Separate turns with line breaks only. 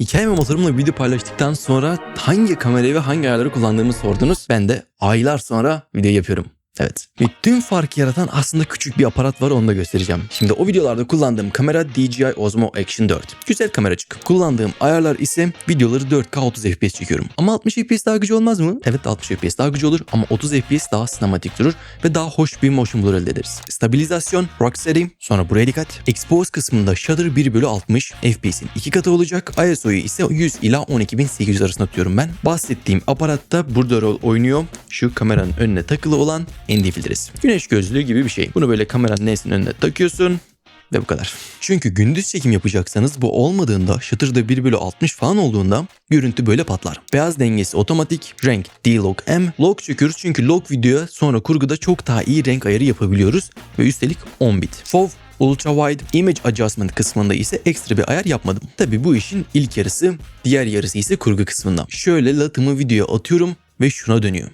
Hikaye motorumla video paylaştıktan sonra hangi kamerayı ve hangi ayarları kullandığımı sordunuz. Ben de aylar sonra video yapıyorum. Evet. Ve tüm farkı yaratan aslında küçük bir aparat var onu da göstereceğim. Şimdi o videolarda kullandığım kamera DJI Osmo Action 4. Güzel kameracık. Kullandığım ayarlar ise videoları 4K 30 FPS çekiyorum. Ama 60 FPS daha gücü olmaz mı? Evet 60 FPS daha gücü olur ama 30 FPS daha sinematik durur ve daha hoş bir motion blur elde ederiz. Stabilizasyon, Rocksteady, sonra buraya dikkat. Expose kısmında shutter 1 bölü 60, FPS'in 2 katı olacak. ISO'yu ise 100 ila 12800 arasında tutuyorum ben. Bahsettiğim aparatta burada rol oynuyor. Şu kameranın önüne takılı olan ND filtresi. Güneş gözlüğü gibi bir şey. Bunu böyle kameranın nesinin önüne takıyorsun. Ve bu kadar. Çünkü gündüz çekim yapacaksanız bu olmadığında shutter'da 1 bölü 60 falan olduğunda görüntü böyle patlar. Beyaz dengesi otomatik, renk D-Log M. Log çekiyoruz çünkü log videoya sonra kurguda çok daha iyi renk ayarı yapabiliyoruz. Ve üstelik 10 bit. FOV Ultra Wide Image Adjustment kısmında ise ekstra bir ayar yapmadım. Tabi bu işin ilk yarısı, diğer yarısı ise kurgu kısmında. Şöyle latımı videoya atıyorum ve şuna dönüyor.